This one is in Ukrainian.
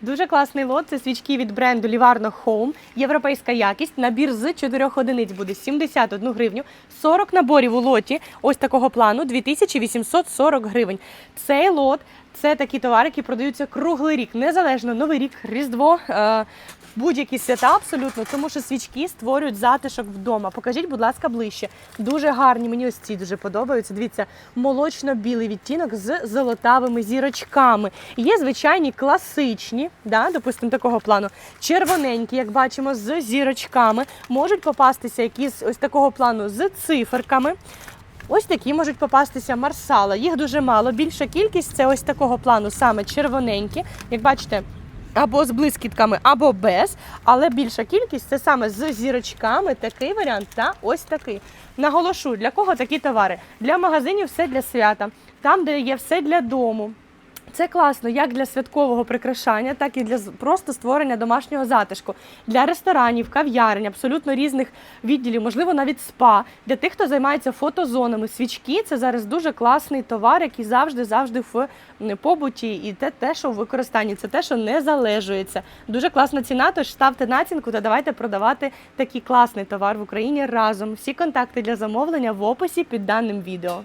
Дуже класний лот. Це свічки від бренду Livarno Home. Європейська якість. Набір з 4 одиниць буде 71 гривню. 40 наборів у лоті ось такого плану 2840 гривень. Цей лот це такі товари, які продаються круглий рік, незалежно новий рік, Різдво. Будь-які свята абсолютно, тому що свічки створюють затишок вдома. Покажіть, будь ласка, ближче. Дуже гарні. Мені ось ці дуже подобаються. Дивіться, молочно-білий відтінок з золотавими зірочками. Є звичайні класичні, да, допустимо, такого плану. Червоненькі, як бачимо, з зірочками. Можуть попастися якісь ось такого плану з циферками. Ось такі можуть попастися марсала. Їх дуже мало. Більша кількість це ось такого плану, саме червоненькі. Як бачите, або з блискітками, або без. Але більша кількість це саме з зірочками, такий варіант та ось такий. Наголошу, для кого такі товари? Для магазинів все для свята, там, де є все для дому. Це класно як для святкового прикрашання, так і для просто створення домашнього затишку. Для ресторанів, кав'ярень, абсолютно різних відділів, можливо, навіть спа. Для тих, хто займається фотозонами. Свічки це зараз дуже класний товар, який завжди завжди в побуті. І те, те, що в використанні, це те, що не залежується. Дуже класна ціна. Тож ставте націнку та давайте продавати такий класний товар в Україні разом. Всі контакти для замовлення в описі під даним відео.